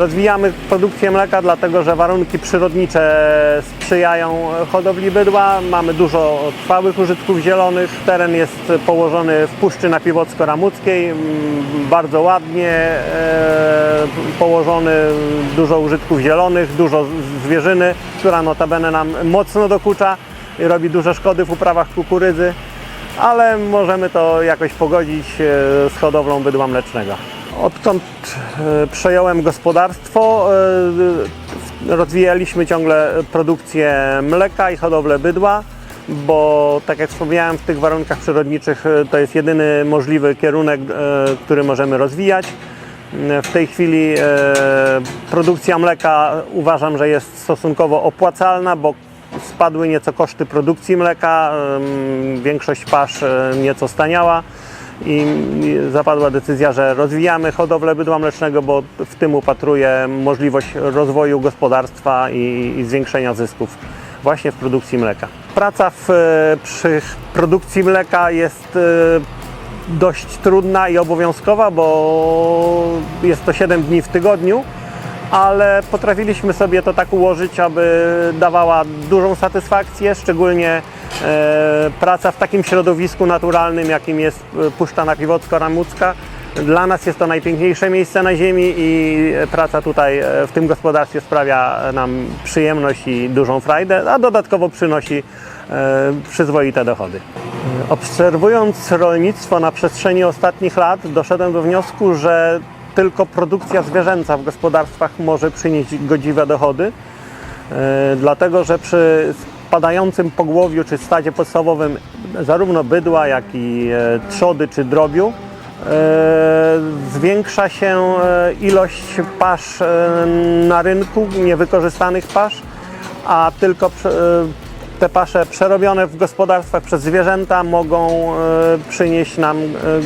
Rozwijamy produkcję mleka, dlatego że warunki przyrodnicze sprzyjają hodowli bydła. Mamy dużo trwałych użytków zielonych. Teren jest położony w Puszczy Napiwocko-Ramuckiej, mm, bardzo ładnie e, położony, dużo użytków zielonych, dużo zwierzyny, która notabene nam mocno dokucza i robi duże szkody w uprawach kukurydzy, ale możemy to jakoś pogodzić e, z hodowlą bydła mlecznego. Odkąd e, przejąłem gospodarstwo, e, rozwijaliśmy ciągle produkcję mleka i hodowlę bydła, bo tak jak wspomniałem, w tych warunkach przyrodniczych e, to jest jedyny możliwy kierunek, który możemy rozwijać. W tej chwili produkcja mleka uważam, że jest stosunkowo opłacalna, bo spadły nieco koszty produkcji mleka, większość pasz nieco staniała i zapadła decyzja, że rozwijamy hodowlę bydła mlecznego, bo w tym upatruję możliwość rozwoju gospodarstwa i, i zwiększenia zysków właśnie w produkcji mleka. Praca w, e, przy produkcji mleka jest e, dość trudna i obowiązkowa, bo jest to 7 dni w tygodniu, ale potrafiliśmy sobie to tak ułożyć, aby dawała dużą satysfakcję, szczególnie e, praca w takim środowisku naturalnym, jakim jest e, Puszcza Napiwocko-Ramucka. Dla nas jest to najpiękniejsze miejsce na ziemi i praca tutaj e, w tym gospodarstwie sprawia nam przyjemność i dużą frajdę, a dodatkowo przynosi przyzwoite dochody. Obserwując rolnictwo na przestrzeni ostatnich lat, doszedłem do wniosku, że tylko produkcja zwierzęca w gospodarstwach może przynieść godziwe dochody, e, dlatego że przy spadającym pogłowiu czy stadzie podstawowym zarówno bydła, jak i e, trzody czy drobiu e, zwiększa się ilość pasz na rynku, niewykorzystanych pasz, a tylko te pasze przerobione w gospodarstwach przez zwierzęta mogą przynieść nam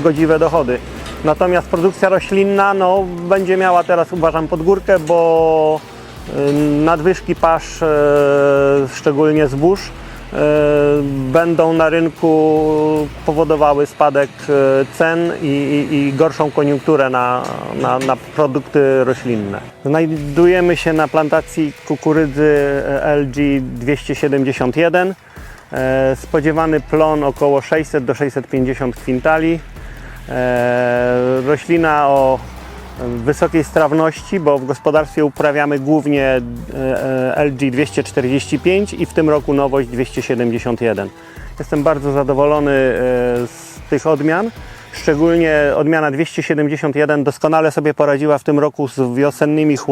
godziwe dochody. Natomiast produkcja roślinna no, będzie miała teraz uważam podgórkę, bo e, nadwyżki pasz, e, szczególnie zbóż, e, będą na rynku powodowały spadek cen i, i, i gorszą koniunkturę na, na, na produkty roślinne. Znajdujemy się na plantacji kukurydzy e, LG 271. E, Spodziewany plon około 600 do 650 kwintali. E, Roślina o wysokiej strawności, bo w gospodarstwie uprawiamy głównie e, e, LG 245 i w tym roku nowość 271. Jestem bardzo zadowolony z tych odmian. Szczególnie odmiana 271 doskonale sobie poradziła w tym roku z wiosennymi chłodami.